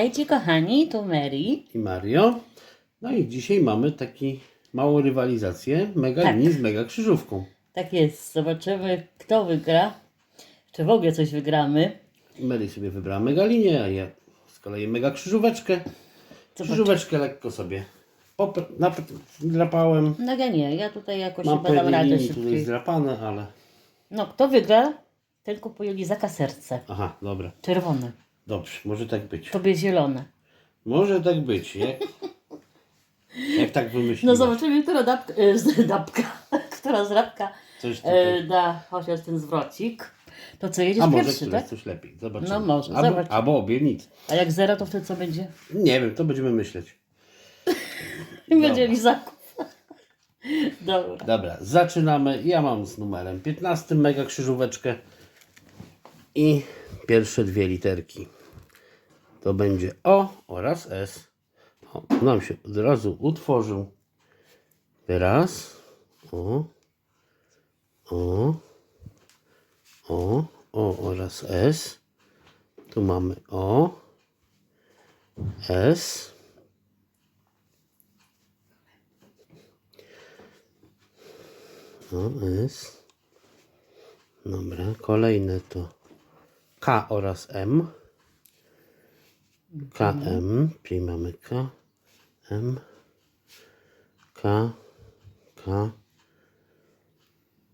Witajcie kochani, tu Mary. i Mario. No i dzisiaj mamy taki małą rywalizację Mega Tak. Z Mega Krzyżówką. Tak jest, zobaczymy kto wygra. Czy w ogóle coś wygramy. Mary sobie wybrała Mega Linię, a ja z kolei Mega Krzyżóweczkę. Krzyżóweczkę lekko sobie drapałem. No ja nie, ja tutaj jakoś Mam chyba dam radę linii tutaj szybciej. zdrapane, ale... No kto wygra, ten kupuje lizaka serce. Aha, dobra. Czerwone, Dobrze, może tak być. tobie zielone. Może tak być. Jak, jak tak wymyślić? No zobaczymy, która dapka, e, dapka, która zrabka Coś tutaj. e, da chociaż ten zwrocik. To co, jedziesz A może pierwszy, tak? coś lepiej. Zobaczymy. No może, albo, zobacz. albo obie nic. A jak zero, to wtedy co będzie? Nie wiem, to będziemy myśleć. Będzie lizaków. Dobra. Dobra, zaczynamy. Ja mam z numerem 15 mega krzyżóweczkę i pierwsze dwie literki. To będzie O oraz S. O, nam się od razu utworzył wyraz. O, O, O, O oraz S. Tu mamy O, S. O, S. Dobra, kolejne to K oraz M. KM, czyli mamy K, M, K, K.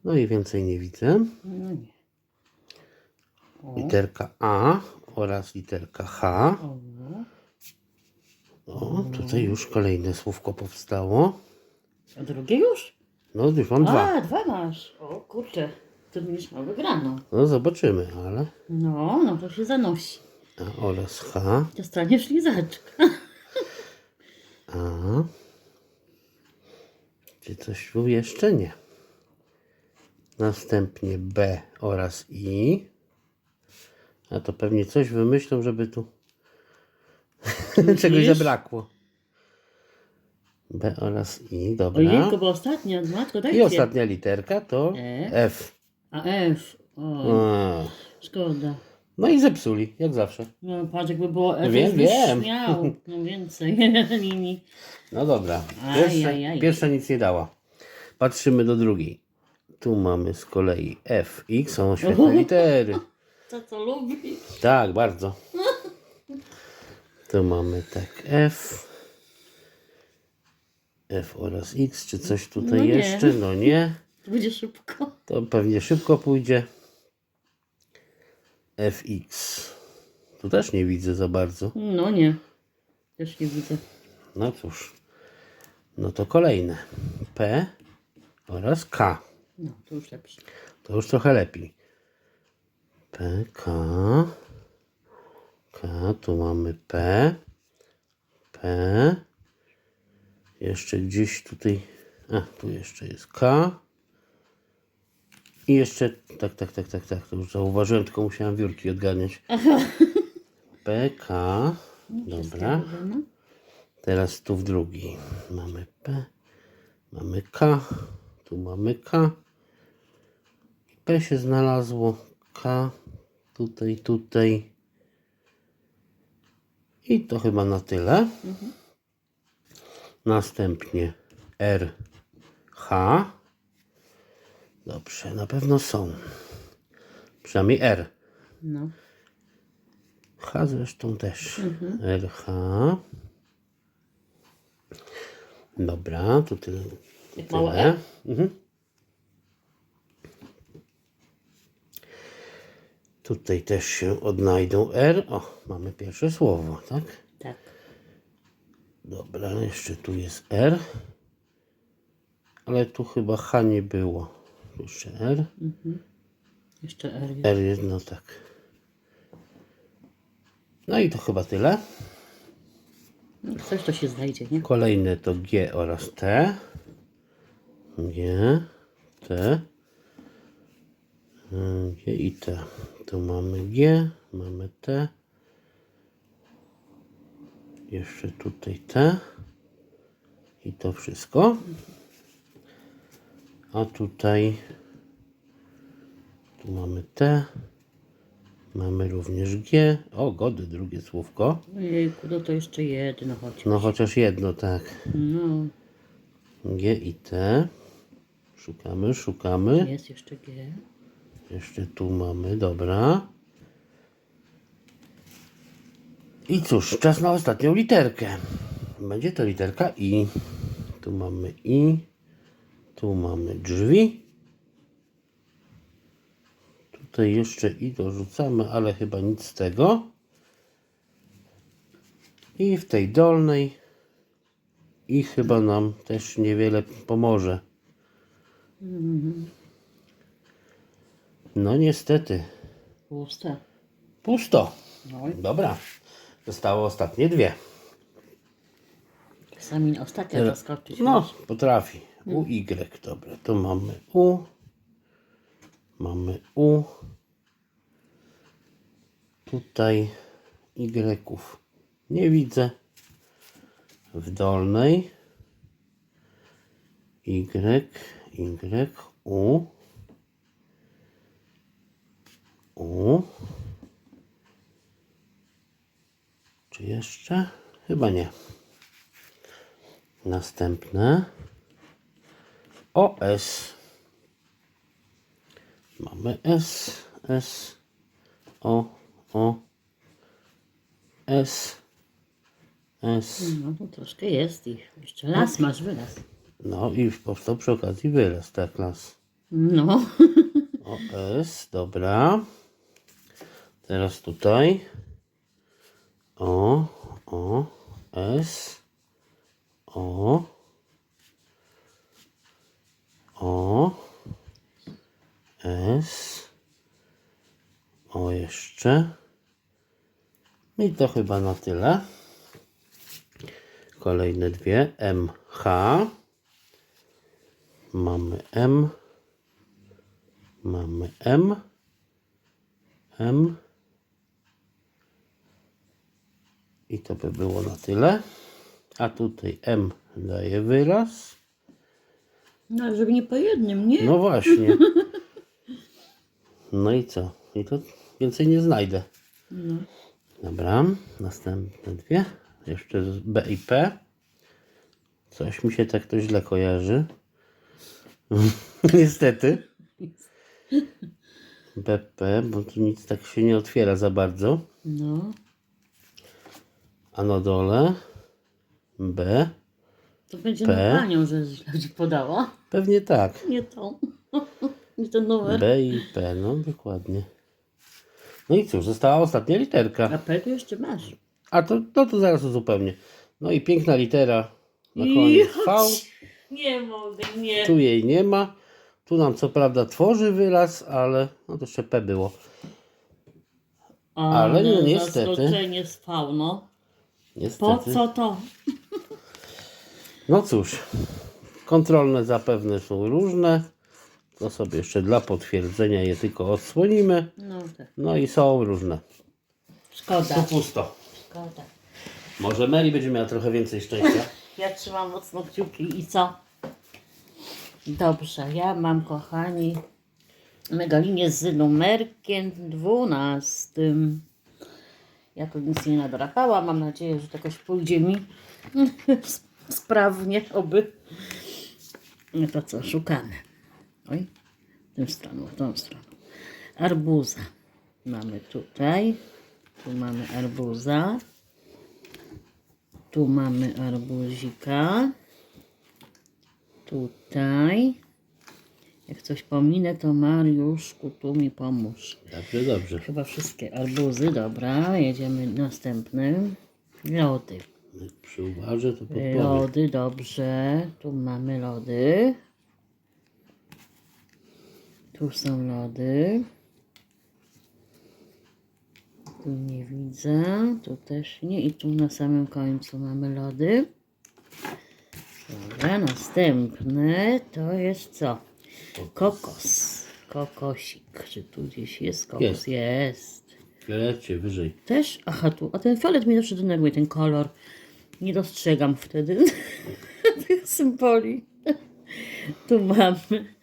No i więcej nie widzę. No nie. Literka A oraz literka H. O. O, tutaj już kolejne słówko powstało. A drugie już? No, już mam dwa. A, dwa masz. O kurczę, to będziesz miał wygraną. No, zobaczymy, ale No, no to się zanosi. A oraz H. Dostaniesz lizaczka. A. Czy coś tu jeszcze nie? Następnie B oraz I. A to pewnie coś wymyślą, żeby tu czegoś zabrakło. B oraz I, dobra. Ojejku, bo ostatnia, matko, I dajcie. ostatnia literka to E. F. A F. O, A. szkoda. No i zepsuli, jak zawsze. No patrz, jakby było F, Wiem, wiem. miał no więcej linii. No dobra. Pierwsza, pierwsza nic nie dała. Patrzymy do drugiej. Tu mamy z kolei F, X, są świetne litery. To co lubi. Tak, bardzo. Tu mamy tak F. F oraz X, czy coś tutaj No nie. jeszcze? No nie. To będzie szybko. To pewnie szybko pójdzie. FX. Tu też nie widzę za bardzo. No nie. Też nie widzę. No cóż. No to kolejne. P oraz K. No, to już lepsze. To już trochę lepiej. P, K. K, tu mamy P. P. Jeszcze gdzieś tutaj. A, tu jeszcze jest K. I jeszcze. Tak, tak, tak, tak, tak. To już zauważyłem, tylko musiałem wiórki odganiać. P, K. Dobra. Teraz tu w drugi. Mamy P. Mamy K. Tu mamy K. P się znalazło. K. Tutaj, tutaj. I to chyba na tyle. Następnie R. H. Dobrze, na pewno są. Przynajmniej R. No. H zresztą też. RH. Dobra, tu tyle. Jak małe tyle. Mhm. Tutaj też się odnajdą R. O, mamy pierwsze słowo, tak? Tak. Dobra, jeszcze tu jest R. Ale tu chyba H nie było. Jeszcze R. Jeszcze R jest. R jest, no tak. No i to chyba tyle. No, Coś to się znajdzie, nie? Kolejne to G oraz T. G, T. Y, G i T. Tu mamy G, mamy T. Jeszcze tutaj T. I to wszystko. A tutaj tu mamy T. Mamy również G. O, gody, drugie słówko. Ojejku, no to jeszcze jedno choć. No chociaż jedno, tak. No, G i T. Szukamy, szukamy. jest jeszcze G. Jeszcze tu mamy, dobra. I cóż, czas na ostatnią literkę. Będzie to literka I. Tu mamy I. Tu mamy drzwi. Tutaj jeszcze I dorzucamy, ale chyba nic z tego. I w tej dolnej I chyba nam też niewiele pomoże. No niestety. Puste. Pusto. No Dobra. Zostało ostatnie dwie. czasami ostatnia zaskoczyć. No, potrafi. U, Y. Dobra, to mamy U. Mamy U. Tutaj Y nie widzę. W dolnej Y, Y, U. U. Czy jeszcze? Chyba nie. Następne. OS. Mamy S, S, O, O, S, S. No to troszkę jest ich. Jeszcze las masz wyraz. No i powstał przy okazji wyraz, tak nas. No. OS, dobra. Teraz tutaj. O, O, S, O, O, S, O jeszcze. I to chyba na tyle. Kolejne dwie. M, H. Mamy M. Mamy M. M. I to by było na tyle. A tutaj M daje wyraz. No żeby nie po jednym, nie? No właśnie. No i co? I to więcej nie znajdę. Dobra, następne dwie. Jeszcze z B i P. Coś mi się tak to źle kojarzy. Niestety. BP, bo tu nic tak się nie otwiera za bardzo. No. A na dole B. To będzie P. na panią, że źle ci podała. Pewnie tak. Nie to. Nie ten numer. B i P, no dokładnie. No i cóż, została ostatnia literka. A P to jeszcze masz. A to, no to zaraz uzupełnię. No i piękna litera na koniec V. Nie mogę, nie. Tu jej nie ma. Tu nam co prawda tworzy wyraz, ale no to jeszcze P było. ale no niestety. Zaskoczenie z V, no. Po Niestety. co to? No cóż, kontrolne zapewne są różne. To sobie jeszcze dla potwierdzenia je tylko odsłonimy. No tak. No i są różne. Szkoda. To pusto. Szkoda. Może Mary będzie miała trochę więcej szczęścia. Ja trzymam mocno kciuki i co? Dobrze, ja mam, kochani, megalinie z numerkiem 12. Ja tu nic nie nadrapałam. Mam nadzieję, że to jakoś pójdzie mi sprawnie, oby. No to co, szukamy. Oj, tą stroną, tą stroną. Arbuza. Mamy tutaj. Tu mamy arbuza. Tu mamy arbuzika. Tutaj. Jak coś pominę, to Mariuszku, tu mi pomóż. Dobrze, dobrze. Chyba wszystkie arbuzy, dobra. Jedziemy następny. Lody. Jak to podpowiem. Lody, dobrze. Tu mamy lody. Tu są lody. Tu nie widzę. Tu też nie. I tu na samym końcu mamy lody. Dobra, następne to jest co? Kokos. Kokosik. Czy tu gdzieś jest kokos? Jest. jest. Lecie wyżej. Też? Aha, tu. A ten fiolet mnie zawsze denerwuje, ten kolor. Nie dostrzegam wtedy tych symboli. Tu mamy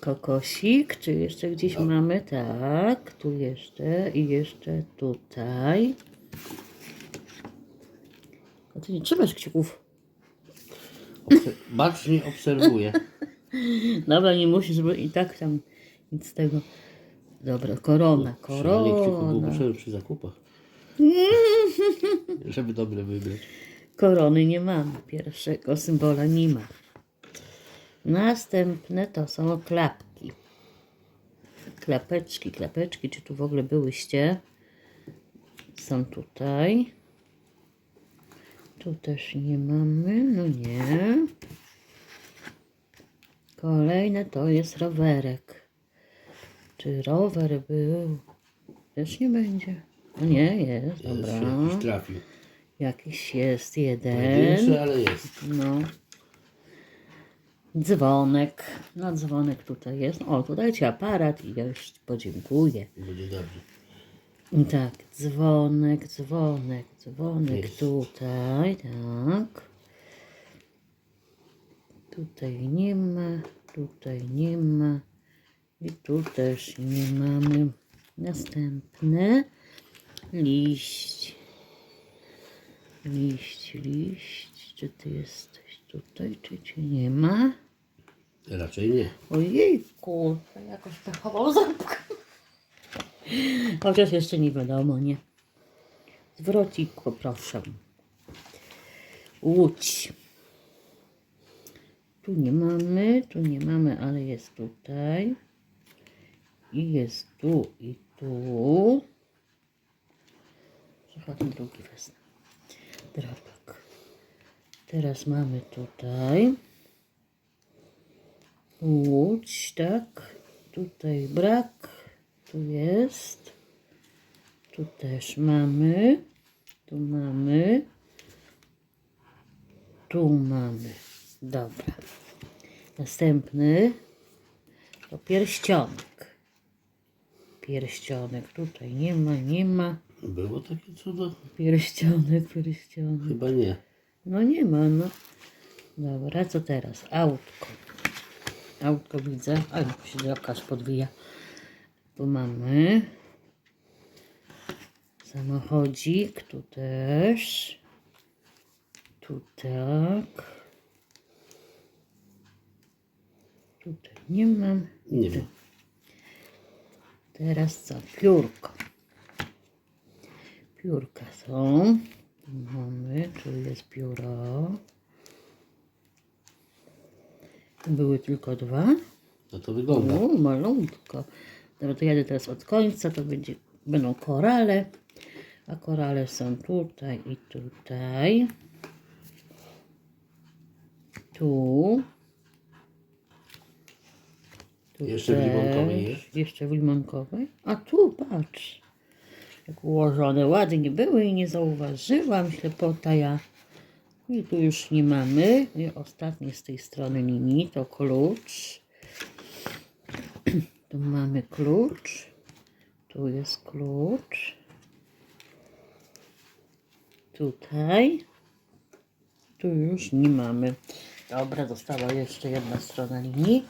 kokosik. Czy jeszcze gdzieś mamy? Tak, tu jeszcze i jeszcze tutaj. A ty nie trzymasz kciuków. Obser- bacznie obserwuję. Dobra, nie musisz, bo i tak tam nic z tego. Dobra, korona, korona. potrzebne przy zakupach. Żeby dobre wybrać. Korony nie mamy. Pierwszego symbola nie ma. Następne to są klapki. Klapeczki, klapeczki. Czy tu w ogóle byłyście? Są tutaj. Tu też nie mamy. No nie. Kolejne to jest rowerek. Czy rower był? Też nie będzie. Nie, jest. Dobra. jakiś trafił. Jakiś jest jeden. Pojedynczy, ale jest. No. Dzwonek. No dzwonek tutaj jest. O, tutaj ci aparat i ja już podziękuję. Będzie dobrze. Tak, dzwonek, dzwonek, dzwonek Jest. tutaj, tak. Tutaj nie ma, tutaj nie ma i tu też nie mamy. Następne. Liść. Liść, liść. Czy ty jesteś tutaj, czy cię nie ma? Raczej nie. Ojejku, to jakoś pechował ząbkę. Chociaż jeszcze nie wiadomo, nie? Zwrocik poproszę. Łódź. Tu nie mamy, tu nie mamy, ale jest tutaj. I jest tu i tu. Chyba ten drugi wezmę. Drapek. Teraz mamy tutaj. Łódź, tak. Tutaj brak. Tu jest. Tu też mamy. Tu mamy. Tu mamy. Dobra. Następny to pierścionek. Pierścionek. Tutaj nie ma, nie ma. Było takie cudo? Pierścionek, pierścionek. Chyba nie. No nie ma, no. Dobra, co teraz? Autko. Autko widzę. A, się jakaś podwija. Tu mamy. Samochodzik. Tu też. Tu tak. Tutaj nie mam. Nie wiem. Teraz co? Piórko. Piórka są. Mamy, tu jest pióro. Były tylko dwa. No to wygląda. O, malutko. Dobra, to jadę teraz od końca, to będzie, będą korale. A korale są tutaj i tutaj. Tu. Tu Jeszcze w limonkowej jest? Jeszcze w limonkowej. A tu, patrz. Jak ułożone ładnie były i nie zauważyłam. Ślepota ja. I tu już nie mamy. I ostatnie z tej strony linii to klucz. Tu mamy klucz. Tu jest klucz. Tutaj. Tu już nie mamy. Dobra, została jeszcze jedna strona linii.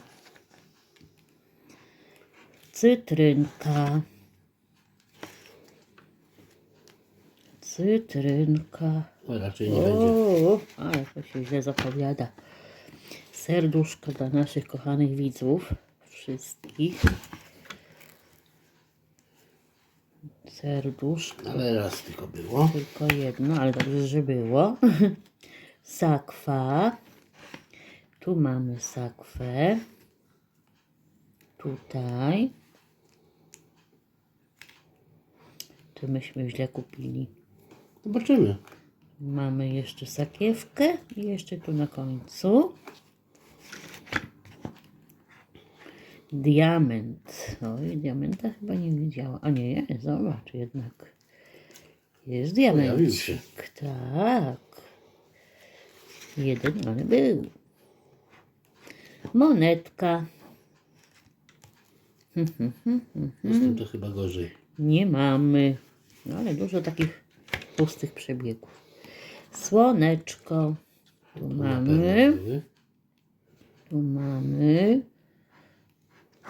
Cytrynka. Cytrynka. No, raczej nie będzie. O, ale to się źle zapowiada. Serduszko dla naszych kochanych widzów. Wszystkich. Serduszko. Ale raz tylko było. Tylko jedno, ale dobrze, że było. Sakwa. Tu mamy sakwę. Tutaj. Tu myśmy źle kupili. Zobaczymy. Mamy jeszcze sakiewkę i jeszcze tu na końcu. Diament. Oj, diamenta chyba nie widziała. A nie, jest, zobacz jednak. Jest diamencik. Tak. Jeden, ale był. Monetka. Tym to chyba gorzej. Nie mamy. No ale dużo takich pustych przebiegów. Słoneczko. Tu mamy. Tu mamy.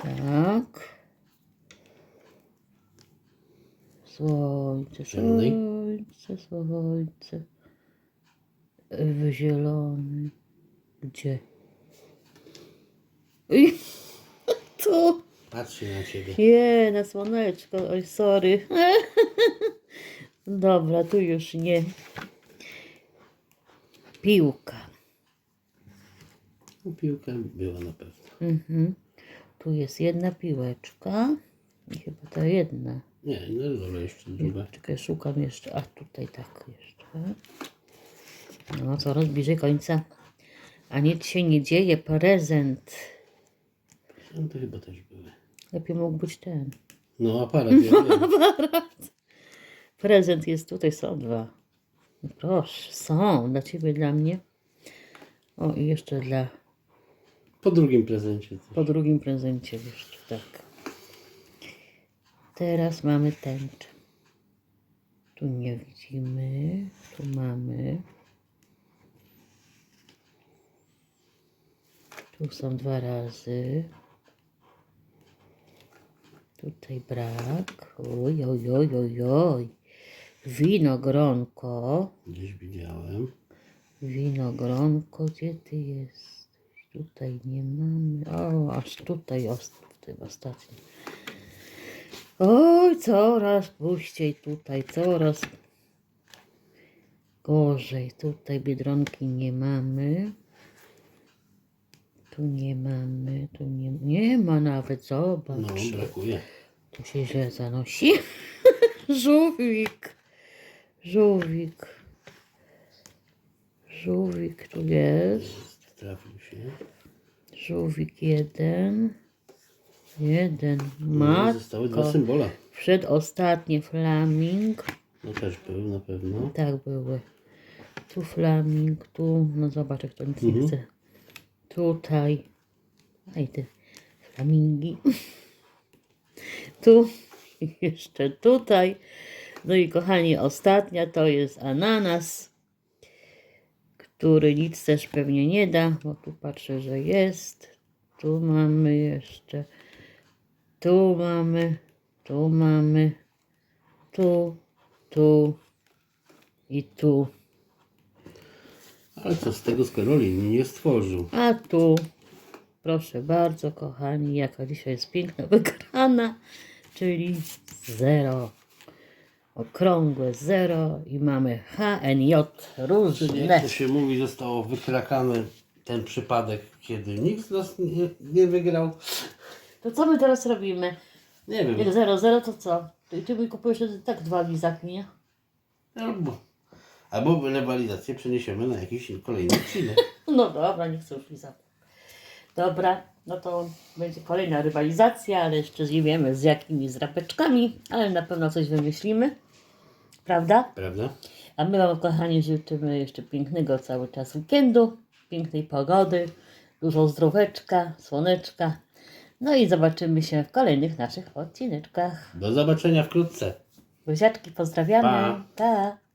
Tak. Słońce, słońce, słońce. W zielony. Gdzie? I tu. Patrzy na ciebie. Nie, na słoneczko. Oj, sorry. Dobra, tu już nie. Piłka. No, piłka była na pewno. Mhm. Tu jest jedna piłeczka. I chyba ta jedna. Nie, no dobra, jeszcze druga. Czekaj, szukam jeszcze. A tutaj tak jeszcze. No, coraz bliżej końca. A nic się nie dzieje. Prezent. No to chyba też były. Lepiej mógł być ten. No aparat, ja wiem. Prezent jest tutaj, są dwa. Proszę, są dla ciebie, dla mnie. O, i jeszcze dla Po drugim prezencie. po drugim prezencie jeszcze, tak. Teraz mamy tęczę. Tu nie widzimy. Tu mamy. Tu są dwa razy. Tutaj brak. Oj, oj, oj, oj, oj. Winogronko. Gdzieś widziałem. Winogronko, gdzie ty jesteś? Tutaj nie mamy. O, aż tutaj w tym ostatnim. Oj, coraz puściej tutaj, coraz gorzej. Tutaj biedronki nie mamy. Tu nie mamy, tu nie, nie ma nawet, zobacz. No, brakuje. Tu się źle zanosi. Żółwik. Żółwik. Żółwik tu jest. Trafił się. Żółwik jeden. Jeden. No, zostały dwa symbole. Przedostatnie flaming. No też był na pewno. Tak były. Tu flaming, tu. No zobacz, jak to nic nie Mhm. chce. Tutaj. Aj ty. Flamingi. Tu. I jeszcze tutaj. No i kochani, ostatnia to jest ananas, który nic też pewnie nie da, bo tu patrzę, że jest. Tu mamy jeszcze. Tu mamy. Tu mamy. Tu. Tu. I tu. Ale co z tego, skoro linii nie stworzył? A tu, proszę bardzo, kochani, jaka dzisiaj jest piękna wygrana, czyli zero. Okrągłe zero i mamy HNJ różne. jak to się mówi, zostało wykrakany ten przypadek, kiedy nikt z nas nie, nie wygrał. To co my teraz robimy? Nie wiem. Jak zero, zero to co? Ty, ty mi kupujesz tak dwa lizaki, nie? Albo, albo rywalizację przeniesiemy na jakiś kolejny odcinek. No dobra, nie chcę już lizaków. Dobra, no to będzie kolejna rywalizacja, ale jeszcze nie wiemy z jakimi zrapeczkami, ale na pewno coś wymyślimy. Prawda? Prawda? A my Wam, kochani, życzymy jeszcze pięknego cały czas weekendu, pięknej pogody, dużo zdroweczka, słoneczka. No i zobaczymy się w kolejnych naszych odcineczkach. Do zobaczenia wkrótce. Buziaczki, pozdrawiamy. Pa. Pa.